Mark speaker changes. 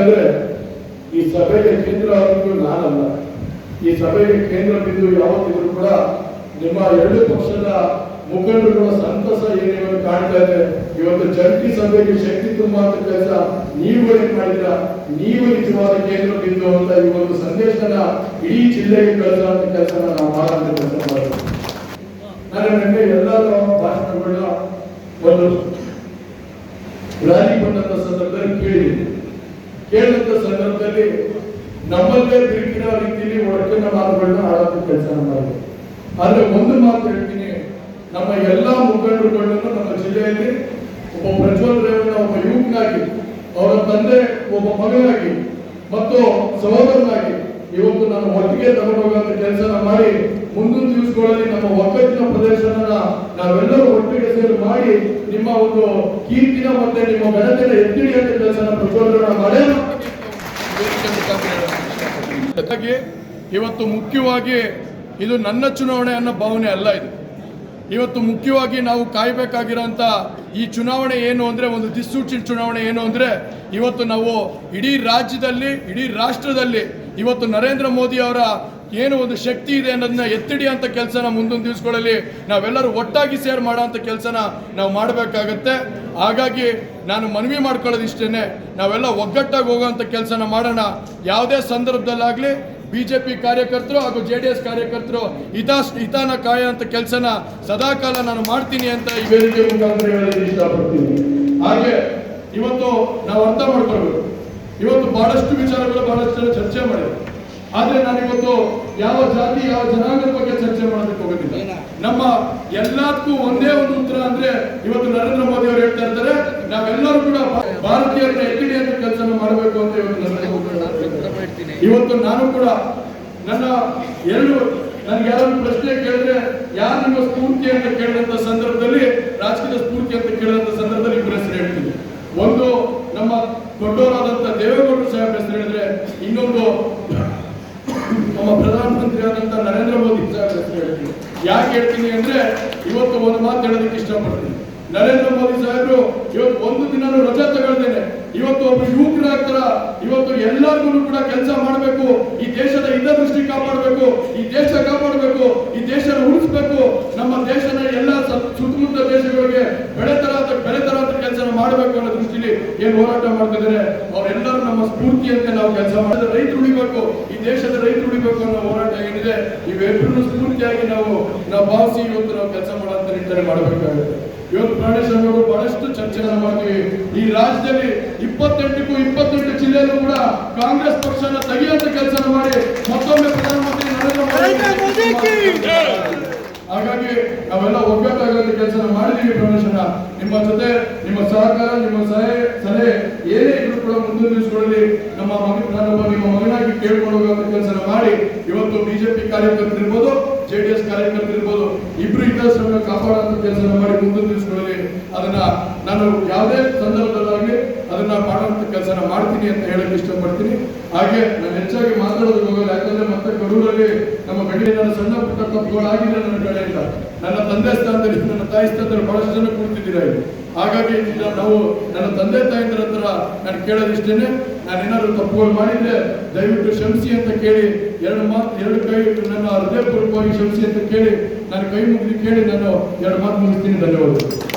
Speaker 1: ಯಾಕಂದ್ರೆ ಈ ಸಭೆಗೆ ಕೇಂದ್ರ ಆಗಿದ್ದು ನಾನಲ್ಲ. ಈ ಸಭೆಗೆ ಕೇಂದ್ರ ಬಿದ್ದು ಯಾವತ್ತಿದ್ರು ಕೂಡ ನಿಮ್ಮ ಎರಡು ಪಕ್ಷದ ಮುಖಂಡರುಗಳ ಸಂತಸ ಏನೇನು ಕಾಣ್ತಾ ಇದೆ, ಇವತ್ತು ಜಂಟಿ ಸಭೆಗೆ ಶಕ್ತಿ ತುಂಬುವಂತ ಕೆಲಸ ನೀವು ಮಾಡಿದ್ರ, ನೀವು ನಿಜವಾದ ಕೇಂದ್ರ ಬಿಂದು ಅಂತ ಈ ಒಂದು ಸಂದೇಶನ ಇಡೀ ಜಿಲ್ಲೆಗೆ ಕಳಿಸುವಂತ ಕೆಲಸ ನಾವು ಮಾಡುವಂತ ಕೆಲಸ ಮಾಡಿದ್ವಿ ನಾನು ನಿನ್ನೆ ಎಲ್ಲರೂ ಭಾಷಣಗಳನ್ನ ಒಂದು ರ್ಯಾಲಿ ಬಂದಂತ ಸಂದರ್ಭದಲ್ಲಿ ಕೇಳಿದ್ದೀನಿ. ಕೇಳಿದಂತ ಸಂದರ್ಭದಲ್ಲಿ ನಮ್ಮಲ್ಲೇ ಬಿರುಕಿನ ರೀತಿಯಲ್ಲಿ ಒಡಕಿನ ಮಾತುಗಳನ್ನ ಆಡೋದು ಕೆಲಸ ಮಾಡಿದೆ ಆದ್ರೆ ಒಂದು ಮಾತು ಹೇಳ್ತೀನಿ, ನಮ್ಮ ಎಲ್ಲಾ ಮುಖಂಡರುಗಳನ್ನು ನಮ್ಮ ಜಿಲ್ಲೆಯಲ್ಲಿ ಒಬ್ಬ ಪ್ರಜ್ವಲ್ ರೇವಣ್ಣ ಒಬ್ಬ ಯುವಕನಾಗಿ, ಅವರ ತಂದೆ ಒಬ್ಬ ಮಗನಾಗಿ ಮತ್ತು ಸಹೋದರನಾಗಿ ಇವತ್ತು ನಾನು ಒಟ್ಟಿಗೆ ತಗೊಂಡೋಗುವಂತ ಕೆಲಸ ಮಾಡಿ ಮುಂದಿನ ದಿವಸಗಳಲ್ಲಿ ನಮ್ಮ ಒಕ್ಕಟ್ಟಿನ ಪ್ರದೇಶನ ನಾವೆಲ್ಲರೂ ಒಟ್ಟಿಗೆ ಸೇರಿ ಮಾಡಿ ನಿಮ್ಮ ಒಂದು ಕೀರ್ತಿನ ಮತ್ತೆ ನಿಮ್ಮ ಘನತೆಯ ಎತ್ತಿಡಿಯಂತ ಕೆಲಸನ ಪ್ರಚೋದನೆ ಮಾಡಿ. ಇವತ್ತು ಮುಖ್ಯವಾಗಿ ಇದು ನನ್ನ ಚುನಾವಣೆ ಅನ್ನೋ ಭಾವನೆ ಅಲ್ಲ ಇದು. ಇವತ್ತು ಮುಖ್ಯವಾಗಿ ನಾವು ಕಾಯಬೇಕಾಗಿರೋಂಥ ಈ ಚುನಾವಣೆ ಏನು ಅಂದರೆ ಒಂದು ದಿಸ್ಸೂಚಿನ ಚುನಾವಣೆ ಏನು ಅಂದರೆ ಇವತ್ತು ನಾವು ಇಡೀ ರಾಜ್ಯದಲ್ಲಿ, ಇಡೀ ರಾಷ್ಟ್ರದಲ್ಲಿ ಇವತ್ತು ನರೇಂದ್ರ ಮೋದಿ ಅವರ ಏನು ಒಂದು ಶಕ್ತಿ ಇದೆ ಅನ್ನೋದನ್ನ ಎತ್ತಿಡಿ ಅಂತ ಕೆಲಸನ ಮುಂದಿನ ದಿವಸಗಳಲ್ಲಿ ನಾವೆಲ್ಲರೂ ಒಟ್ಟಾಗಿ ಸೇರ್ ಮಾಡೋಂಥ ಕೆಲಸನ ನಾವು ಮಾಡಬೇಕಾಗತ್ತೆ. ಹಾಗಾಗಿ ನಾನು ಮನವಿ ಮಾಡ್ಕೊಳ್ಳೋದು ಇಷ್ಟೇನೆ ನಾವೆಲ್ಲ ಒಗ್ಗಟ್ಟಾಗಿ ಹೋಗೋಂಥ ಕೆಲಸನ ಮಾಡೋಣ. ಯಾವುದೇ ಸಂದರ್ಭದಲ್ಲಾಗಲಿ ಬಿ ಜೆ ಪಿ ಕಾರ್ಯಕರ್ತರು ಹಾಗೂ ಜೆ ಡಿ ಎಸ್ ಕಾರ್ಯಕರ್ತರು ಹಿತ ಹಿತಾನ ಕಾಯುವಂತ ಕೆಲಸನ ಸದಾಕಾಲ ನಾನು ಮಾಡ್ತೀನಿ ಅಂತ ಈ ವೇದಿಕೆ ಮುಖಾಂತರ ಇಷ್ಟಪಡ್ತೀನಿ. ಹಾಗೆ ಇವತ್ತು ನಾವು ಅರ್ಥ ಮಾಡ್ಕೊಳ್ಬೇಕು. ಇವತ್ತು ಬಹಳಷ್ಟು ವಿಚಾರಗಳು ಬಹಳಷ್ಟು ಜನ ಚರ್ಚೆ ಮಾಡಿದ್ರು. ಆದ್ರೆ ನಾನು ಇವತ್ತು ಯಾವ ಜಾತಿ, ಯಾವ ಜನಾಂಗದ ಬಗ್ಗೆ ಚರ್ಚೆ ಮಾಡೋದಕ್ಕೆ ಹೋಗೋದಿಲ್ಲ. ನಮ್ಮ ಎಲ್ಲದಕ್ಕೂ ಒಂದೇ ಒಂದು ಉತ್ತರ ಅಂದ್ರೆ ಇವತ್ತು ನರೇಂದ್ರ ಮೋದಿ ಅವರು ಹೇಳ್ತಾ ಇರ್ತಾರೆ, ನಾವೆಲ್ಲರೂ ಕೂಡ ಭಾರತೀಯರ ಭಾರತೀಯರನ್ನ ಎತ್ತಿಡಿ ಅಂತ ಕೆಲಸ ಮಾಡಬೇಕು ಅಂತ ಇವತ್ತು ನರೇಂದ್ರ ಮೋದಿ. ಇವತ್ತು ನಾನು ಕೂಡ ನನ್ನ ಎರಡು ನನ್ಗೆ ಯಾರಾದ್ರೂ ಪ್ರಶ್ನೆ ಕೇಳಿದ್ರೆ ಯಾರು ನಿಮ್ಮ ಸ್ಫೂರ್ತಿ ಅಂತ ಕೇಳಿದಂತ ಸಂದರ್ಭದಲ್ಲಿ ರಾಜಕೀಯ ಸ್ಫೂರ್ತಿ ಅಂತ ಕೇಳಿದಂತ ಸಂದರ್ಭದಲ್ಲಿ ಹೆಸರು ಹೇಳ್ತೀನಿ. ಪ್ರಧಾನಮಂತ್ರಿ ಆದಂತ ನರೇಂದ್ರ ಮೋದಿ ಸರ್ ಹೇಳ್ತೀನಿ. ಯಾಕೆ ಹೇಳ್ತೀನಿ ಅಂದ್ರೆ ಇವತ್ತು ಒಂದು ಮಾತು ಹೇಳೋದಕ್ಕೆ ಇಷ್ಟಪಡ್ತೀನಿ. ನರೇಂದ್ರ ಮೋದಿ ಸಾಹೇಬರು, ಇವತ್ತು ಒಂದು ದಿನ ರಜಾ ತಗೊಳ್ತೇನೆ ಇವತ್ತು ಒಬ್ಬ ಯುವಕರಾಗ್ತಾರ. ಇವತ್ತು ಎಲ್ಲರಿಗೂ ಕೂಡ ಕೆಲಸ ಮಾಡಬೇಕು. ಈ ದೇಶದ ಹಿತದೃಷ್ಟಿ ಕಾಪಾಡಬೇಕು. ಈ ದೇಶ ಕಾಪಾಡಬೇಕು ಈ ದೇಶನ ಉಳಿಸ್ಬೇಕು ನಮ್ಮ ದೇಶನ ಎಲ್ಲ ಸ- ಸುತ್ತಮುತ್ತ ದೇಶಗಳಿಗೆ ಬೆಳೆತರ ಬೆಳೆತರ ಅಂತ ಕೆಲಸ ಮಾಡಬೇಕು ಅನ್ನೋ ದೃಷ್ಟಿಲಿ ಏನ್ ಹೋರಾಟ ಮಾಡ್ತಿದ್ದಾರೆ? ಅವರೆಲ್ಲರೂ ನಮ್ಮ ಸ್ಫೂರ್ತಿಯಂತೆ ನಾವು ಕೆಲಸ ಮಾಡಿದ್ರೆ ರೈತರು ಉಳಿಬೇಕು. ಈ ದೇಶದ ರೈತರು ಉಳಿಬೇಕು ಅನ್ನೋ ಹೋರಾಟ ಏನಿದೆ ಇವೆಲ್ಲರೂ ಸ್ಫೂರ್ತಿಯಾಗಿ ನಾವು ನಾವು ಭಾವಿಸಿ ಇವತ್ತು ನಾವು ಕೆಲಸ ಮಾಡುವಂತ ನಿರ್ಧಾರ ಮಾಡಬೇಕಾಗುತ್ತೆ. ಇವತ್ತು ಪ್ರಾಣಿ ಅವರು ಬಹಳಷ್ಟು ಚರ್ಚೆಗಳನ್ನ ಮಾಡ್ತೀವಿ. ಈ ರಾಜ್ಯದಲ್ಲಿ ಇಪ್ಪತ್ತೆಂಟಕ್ಕೂ ಇಪ್ಪತ್ತೆಂಟು ಜಿಲ್ಲೆಯಲ್ಲೂ ಕೂಡ ಕಾಂಗ್ರೆಸ್ ಪಕ್ಷನ ತೆಗೆಯುವಂತ ಕೆಲಸ ಮಾಡಿ ಮತ್ತೊಮ್ಮೆ ಪ್ರಧಾನಮಂತ್ರಿ ನರೇಂದ್ರ ಮೋದಿ ಹಾಗಾಗಿ ನಾವೆಲ್ಲ ಒಗ್ಗಟ್ಟಾಗಲಿ ಕೆಲಸ ಮಾಡಿದೀವಿ ಪ್ರವೇಶನ ನಿಮ್ಮ ಜೊತೆ, ನಿಮ್ಮ ಸಹಕಾರ, ನಿಮ್ಮ ಸಲಹೆ ಸಲಹೆ ಏನೇ ಇದ್ರು ಕೂಡ ಮುಂದಿನ ದಿವಸಗಳಲ್ಲಿ ನಮ್ಮ ಮಗ ನಾನೊಬ್ಬ ನಿಮ್ಮ ಮಗನಾಗಿ ಕೇಳ್ಕೊಂಡು ಹೋಗುವಂತ ಕೆಲಸ ಮಾಡಿ. ಇವತ್ತು ಬಿಜೆಪಿ ಕಾರ್ಯಕರ್ತರು ಇರ್ಬೋದು, ಜೆಡಿಎಸ್ ಕಾರ್ಯಕರ್ತರು ಇರ್ಬೋದು, ಇಬ್ರು ಹಿತಾಸವನ್ನು ಕಾಪಾಡುವಂತ ಕೆಲಸ ಮಾಡಿ ಮುಂದಿನ ದಿವಸಗಳಲ್ಲಿ ಅದನ್ನ ನಾನು ಯಾವುದೇ ಸಂದರ್ಭದಲ್ಲಾಗಲಿ ಅದನ್ನ ಮಾಡುವಂತ ಕೆಲಸ ಮಾಡ್ತೀನಿ ಅಂತ ಹೇಳಕ್ಕೆ ಇಷ್ಟಪಡ್ತೀನಿ. ಹಾಗೆ ನಾನು ಹೆಚ್ಚಾಗಿ ಮಾತಾಡೋದಕ್ಕೆ ಹೋಗಲ್ಲ, ಯಾಕಂದ್ರೆ ಮತ್ತೆ ಕಡೂರಲ್ಲಿ ನಮ್ಮ ಗಡಿಯ ನನ್ನ ಸಣ್ಣ ಪುಟ್ಟ ತಪ್ಪುಗಳಾಗಿದೆ ನನ್ನ ಕಡೆಯಿಂದ. ನನ್ನ ತಂದೆ ಸ್ಥಾನದಲ್ಲಿ, ನನ್ನ ತಾಯಿ ಸ್ಥಾನದಲ್ಲಿ ಬಹಳಷ್ಟು ಜನ ಕೂರ್ತಿದ್ದೀರಾ ಇಲ್ಲಿ. ಹಾಗಾಗಿ ನಾವು, ನನ್ನ ತಂದೆ ತಾಯಿಂದ್ರ ಹತ್ರ ನಾನು ಕೇಳೋದಿಷ್ಟೇನೆ. ನಾನು ಏನಾದ್ರು ತಪ್ಪುಗಳು ಮಾಡಿದ್ರೆ ದಯವಿಟ್ಟು ಕ್ಷಮಿಸಿ ಅಂತ ಕೇಳಿ, ಎರಡು ಮಾತು ಎರಡು ಕೈ ನನ್ನ ಹೃದಯಪೂರ್ವಕವಾಗಿ ಕ್ಷಮಿಸಿ ಅಂತ ಕೇಳಿ, ನಾನು ಕೈ ಮುಗಿದು ಕೇಳಿ ನಾನು ಎರಡು ಮಾತು ಮುಗಿಸ್ತೀನಿ. ಧನ್ಯವಾದಗಳು.